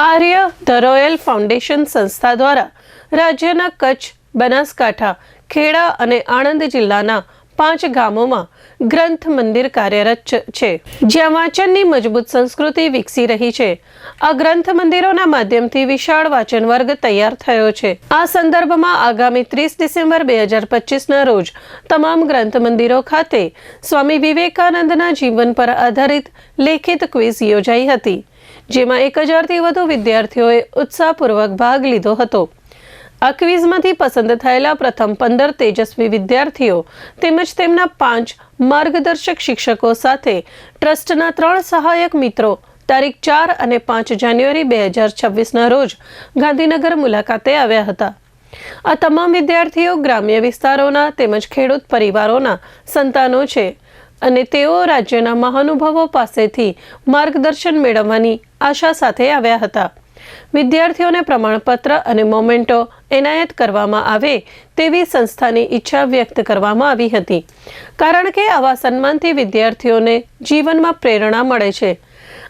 Arya the royal foundation સંસ્થા દ્વારા રાજ્યના કચ્છ બનાસકાંઠા ખેડા અને આણંદ જિલ્લાના પાંચ ગામોમાં ગ્રંથ મંદિર કાર્યરત છે. જ્યાં વાંચનની મજબૂત સંસ્કૃતિ વિકસી રહી છે. આ ગ્રંથ મંદિરોના માધ્યમથી વિશાળ વાંચન વર્ગ તૈયાર થયો છે. આ સંદર્ભમાં આગામી ત્રીસ ડિસેમ્બર બે હજાર પચીસના રોજ તમામ ગ્રંથ મંદિરો ખાતે સ્વામી વિવેકાનંદના જીવન પર આધારિત લેખિત ક્વિઝ યોજાઈ હતી. જેમાં એક હજારથી વધુ વિદ્યાર્થીઓએ ઉત્સાહપૂર્વક ભાગ લીધો હતો. આ ક્વિઝમાંથી પસંદ થયેલા પ્રથમ પંદર તેજસ્વી વિદ્યાર્થીઓ તેમજ તેમના પાંચ માર્ગદર્શક શિક્ષકો સાથે ટ્રસ્ટના ત્રણ સહાયક મિત્રો તારીખ ચાર અને પાંચ જાન્યુઆરી બે હજાર છવ્વીસના રોજ ગાંધીનગર મુલાકાતે આવ્યા હતા. આ તમામ વિદ્યાર્થીઓ ગ્રામ્ય વિસ્તારોના તેમજ ખેડૂત પરિવારોના સંતાનો છે અને તેઓ રાજ્યના મહાનુભાવો પાસેથી માર્ગદર્શન મેળવવાની આશા સાથે આવ્યા હતા. વિદ્યાર્થીઓને પ્રમાણપત્ર અને મોમેન્ટો એનાયત કરવામાં આવે તેવી સંસ્થાની ઈચ્છા વ્યક્ત કરવામાં આવી હતી. કારણ કે આવા સન્માનથી વિદ્યાર્થીઓને જીવનમાં પ્રેરણા મળે છે.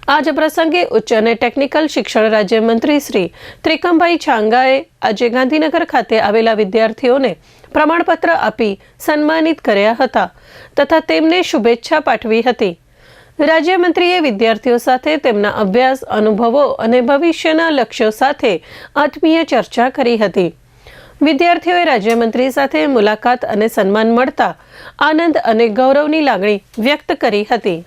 આજ પ્રસંગે ઉચ્ચ અને ટેકનિકલ શિક્ષણ રાજ્યમંત્રી શ્રી ત્રિકમભાઈ છાંગાએ આજે ગાંધીનગર ખાતે આવેલા વિદ્યાર્થીઓને પ્રમાણપત્ર આપી સન્માનિત કર્યા હતા તથા તેમને શુભેચ્છા પાઠવી હતી. રાજ્યમંત્રીએ વિદ્યાર્થીઓ સાથે તેમના અભ્યાસ, અનુભવો અને ભવિષ્યના લક્ષ્યો સાથે આત્મીય ચર્ચા કરી હતી. વિદ્યાર્થીઓએ રાજ્યમંત્રી સાથે મુલાકાત અને સન્માન મળતા આનંદ અને ગૌરવની લાગણી વ્યક્ત કરી હતી.